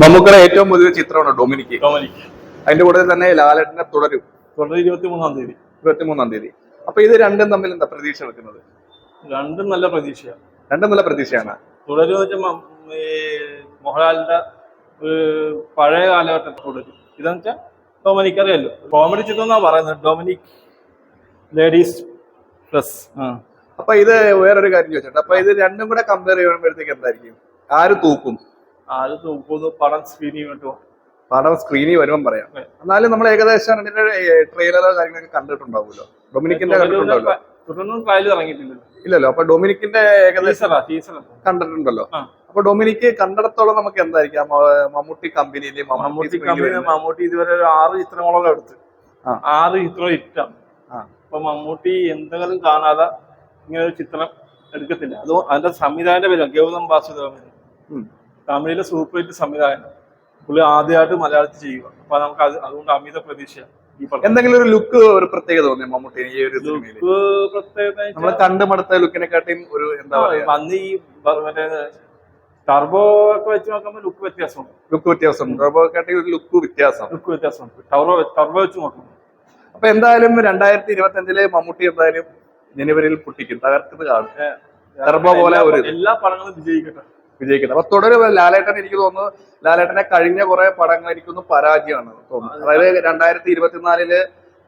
മമ്മൂക്കയുടെ ഏറ്റവും പുതിയ ചിത്രമാണ് ഡൊമിനിക്ക്. ഡൊമിനിക് അതിന്റെ കൂടെ തന്നെ ലാലേട്ടനെ തുടരും. തുടരും ഇരുപത്തിമൂന്നാം തീയതി. ഇരുപത്തിമൂന്നാം തീയതി. അപ്പൊ ഇത് രണ്ടും തമ്മിൽ എന്താ പ്രതീക്ഷ വെക്കുന്നത്? രണ്ടും നല്ല പ്രതീക്ഷയാണ് രണ്ടും നല്ല പ്രതീക്ഷയാണ്. തുടരും ഈ മോഹൻലാലിന്റെ പഴയ കാലഘട്ടത്തിൽ തുടരും. ഇതെന്ന് വെച്ചാൽ ഡൊമിനിക് അറിയാലോ. കോമഡി ചിത്രം എന്നാ പറയുന്നത്? Dominic ladies plus. അപ്പൊ ഇത് വേറൊരു കാര്യം ചോദിച്ചിട്ട്. അപ്പൊ ഇത് രണ്ടും കൂടെ കമ്പയർ ചെയ്യുമ്പോഴത്തേക്ക് എന്തായിരിക്കും? ആര് തൂക്കും? പടം സ്ക്രീനിൽ പടം സ്ക്രീനിൽ വരുമ്പോൾ പറയാം. എന്നാലും നമ്മൾ ഏകദേശം അതിന്റെ ട്രെയിലറോ കാര്യങ്ങളൊക്കെ കണ്ടിട്ടുണ്ടാവുമല്ലോ. ഡൊമിനിക്കിന്റെ ഇല്ലല്ലോ അപ്പൊ ഡൊമിനിക്കിന്റെ ഏകദേശം കണ്ടിട്ടുണ്ടല്ലോ. അപ്പൊ ഡൊമിനിക്ക് കണ്ടിടത്തോളം നമുക്ക് എന്തായിരിക്കാം? മമ്മൂട്ടി കമ്പനിയിലെ മമ്മൂട്ടി കമ്പനി മമ്മൂട്ടി ഇതുവരെ ഒരു ആറ് ചിത്രങ്ങളോളം എടുത്ത്. ആറ് ചിത്രം ഇഷ്ടം. അപ്പൊ മമ്മൂട്ടി എന്തെങ്കിലും കാണാതെ ഇങ്ങനെ ഒരു ചിത്രം എടുക്കത്തില്ല. അത് അതിന്റെ സംവിധായകന്റെ പേര് ഗൗതം വാസുദേവൻ. തമിഴിലെ സൂപ്പർ ഹിറ്റ് സംവിധായകൻ പുള്ളി ആദ്യമായിട്ട് മലയാളത്തിൽ ചെയ്യുക അപ്പൊ നമുക്ക് അത് അതുകൊണ്ട് അമിത പ്രതീക്ഷ എന്തെങ്കിലും ഒരു ലുക്ക് ഒരു പ്രത്യേകത തോന്നിയ മമ്മൂട്ടി ഈ ഒരു ലുക്ക് പ്രത്യേകത നമ്മൾ കണ്ടുമടുത്ത ലുക്കിനെക്കാട്ടിയും ഒരു എന്താ പറയുക അന്ന് ഈ മറ്റേ ടർബോ ഒക്കെ വെച്ച് നോക്കുമ്പോൾ ലുക്ക് വ്യത്യാസമുണ്ട്. ലുക്ക് വ്യത്യാസം ടർബോ കാട്ടി ഒരു ലുക്ക് വ്യത്യാസം. ലുക്ക് വ്യത്യാസമുണ്ട്. ടർബോ ടർബോ വെച്ച് നോക്കുമ്പോൾ അപ്പൊ എന്തായാലും രണ്ടായിരത്തി ഇരുപത്തി അഞ്ചിൽ മമ്മൂട്ടി എന്തായാലും ജനുവരിയിൽ പൊട്ടിക്കും. തകർത്തത് കാണും. ടർബോ പോലെ ഒരു എല്ലാ പടങ്ങളും വിജയിക്കട്ടെ. വിജയിക്കുന്നത്. അപ്പൊ തുടരെ ലാലേട്ടൻ എനിക്ക് തോന്നുന്നു ലാലേട്ടനെ കഴിഞ്ഞ കുറെ പടങ്ങൾ എനിക്കൊന്ന് പരാജയമാണ് തോന്നുന്നത് അതായത് രണ്ടായിരത്തി ഇരുപത്തിനാലിൽ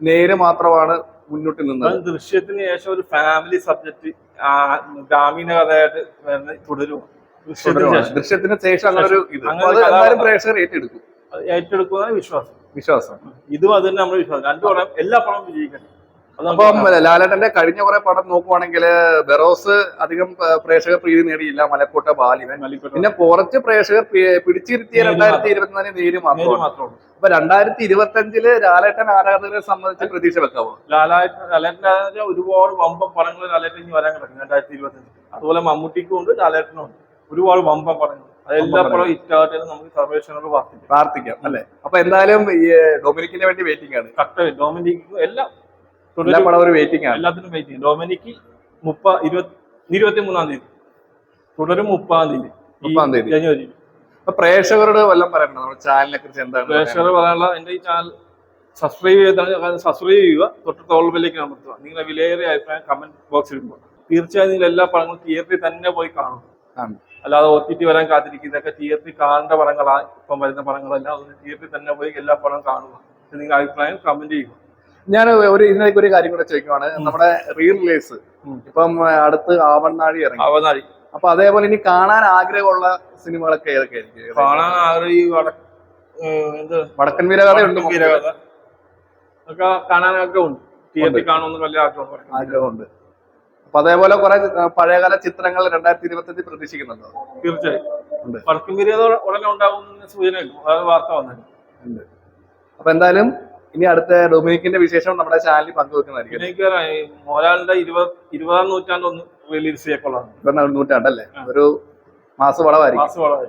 നേര് മാത്രമാണ് മുന്നോട്ട് നിന്നത്. ദൃശ്യത്തിന് ശേഷം ഒരു ഫാമിലി സബ്ജക്ട് ഗ്രാമീണ കഥയായിട്ട് തുടരും. ദൃശ്യത്തിന് ശേഷം. അങ്ങനെ ഒരു ഇത്. പ്രേക്ഷകർ ഏറ്റെടുക്കും. ഏറ്റെടുക്കുന്ന വിശ്വാസം. വിശ്വാസം. ഇതും അത് തന്നെ നമ്മൾ വിശ്വാസം. രണ്ടു പടം എല്ലാ പടവും വിജയിക്കട്ടെ. അത് അപ്പം ലാലേട്ടന്റെ കഴിഞ്ഞ കുറെ പടം നോക്കുവാണെങ്കിൽ ബെറോസ് അധികം പ്രേക്ഷകർ പ്രേക്ഷക പ്രീതി നേടിയില്ല. മലക്കോട്ട ബാലിവൻ. മല്ലിപ്പട്ട പിന്നെ കുറച്ച് പ്രേക്ഷകർ പിടിച്ചിരുത്തിയ രണ്ടായിരത്തി. ഇരുപത്തിനാല് നേര് മാത്രമാണ് അപ്പൊ രണ്ടായിരത്തി ഇരുപത്തി അഞ്ചിൽ ലാലേട്ടൻ ആരാധകരെ സംബന്ധിച്ച് പ്രതീക്ഷ വെക്കാവോ? ലാലേട്ടൻ ഒരുപാട് വമ്പ പടങ്ങൾ ലാലേട്ടൻ ഇനി വരാൻ കിടക്കും രണ്ടായിരത്തി ഇരുപത്തി അഞ്ച് അതുപോലെ മമ്മൂട്ടിക്കും ഉണ്ട് ലാലേട്ടനും ഉണ്ട്. ഒരുപാട് വമ്പ പടങ്ങൾ. അതെല്ലാ വമ്പൻ പടവും ഹിറ്റാകട്ടെ നമുക്ക് പ്രാർത്ഥിക്കാം പ്രാർത്ഥിക്കാം അല്ലെ? അപ്പൊ എന്തായാലും ഡൊമിനിക്കിന് വേണ്ടി വെയിറ്റിംഗ് ആണ്. കറക്റ്റ്. ഡൊമിനിക്കും എല്ലാം എല്ലാ. പടം ഒരു വെയിറ്റിംഗ് ആണ്. എല്ലാത്തിനും വെയിറ്റ് ചെയ്യും ഡൊമിനിക്ക് മുപ്പ ഇരുപത്തി മൂന്നാം തീയതി. തുടരും മുപ്പതാം തീയതി. മുപ്പതാം തീയതി. ജനുവരി. പ്രേക്ഷകരോട് വല്ലതും പറയണം നമ്മുടെ ചാനലിനെ കുറിച്ച് എന്താണ് പ്രേക്ഷകർ പറയാനുള്ള എന്റെ ഈ ചാനൽ സബ്സ്ക്രൈബ് ചെയ്ത് സബ്സ്ക്രൈബ് ചെയ്യുക. തൊട്ട് തോൾബിലേക്ക് അമർത്തുക. നിങ്ങളുടെ വിലയേറിയ അഭിപ്രായം കമന്റ് ബോക്സിൽ ഇടുമ്പോൾ തീർച്ചയായും നിങ്ങൾ എല്ലാ പടങ്ങളും തിയേറ്ററിൽ തന്നെ പോയി കാണും. അല്ലാതെ ഒ ടി ടി വരാൻ കാത്തിരിക്കുന്നതൊക്കെ തിയേറ്ററിൽ കാണേണ്ട പടങ്ങളാണ് ഇപ്പം വരുന്ന പടങ്ങളെല്ലാം. തിയേറ്ററിൽ തന്നെ പോയി എല്ലാ പടവും കാണുക. നിങ്ങളുടെ അഭിപ്രായം കമന്റ് ചെയ്യുക. ഞാൻ ഒരു ഇതിലേക്ക് ഒരു കാര്യം കൂടെ ചോദിക്കുവാണ്. നമ്മുടെ റീ റിലീസ്. ഇപ്പം അടുത്ത് ആവണ്ണാഴി ഇറങ്ങി. ആവനാഴി അപ്പൊ അതേപോലെ ഇനി കാണാൻ ആഗ്രഹമുള്ള സിനിമകളൊക്കെ ഏതൊക്കെ ആയിരിക്കും? കാണാൻ ആഗ്രഹം വടക്കൻ വീരകഥ ഉണ്ട് വീരകഥ. ഒക്കെ കാണാൻ ആഗ്രഹമുണ്ട്. തിയേറ്ററിൽ കാണുമെന്ന് വലിയ ആഗ്രഹമുണ്ട് ആഗ്രഹമുണ്ട്. അപ്പൊ അതേപോലെ കുറെ പഴയകാല ചിത്രങ്ങൾ രണ്ടായിരത്തി ഇരുപത്തി അഞ്ച് പ്രതീക്ഷിക്കുന്നുണ്ടോ? തീർച്ചയായും. ഉണ്ട്. വടക്കും വീരകഥ ഉടനെ ഉണ്ടാവും സൂചന വാർത്ത വന്നത്. ഉണ്ട്. അപ്പൊ എന്തായാലും ഇനി അടുത്ത ഡൊമിനിക്കിന്റെ വിശേഷം നമ്മുടെ ചാനലിൽ പങ്കുവെക്കുന്നതായിരിക്കും. മോഹൻലാലിന്റെ ഇരുപത് ഇരുപതാം നൂറ്റാണ്ടൊന്ന് റിലീസ് ചെയ്യക്കൊള്ളാണ് ഇപ്പൊ നൂറ്റാണ്ടല്ലേ? ഒരു മാസവളവായിരിക്കും. മാസം വളരെ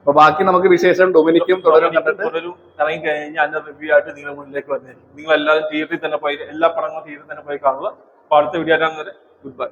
അപ്പൊ ബാക്കി നമുക്ക് വിശേഷം ഡൊമിനിക്കും തുടരും തുടരും. ഇറങ്ങി കഴിഞ്ഞാൽ അതിന്റെ റിവ്യൂ ആയിട്ട് നിങ്ങളുടെ മുന്നിലേക്ക് വരുന്നതായിരിക്കും നിങ്ങൾ എല്ലാവരും തിയേറ്ററിൽ തന്നെ പോയി എല്ലാ പടങ്ങളും തിയേറ്ററിൽ തന്നെ പോയി കാണുക. അപ്പൊ അടുത്ത വീഡിയോ ആയിട്ട് ഗുഡ് ബൈ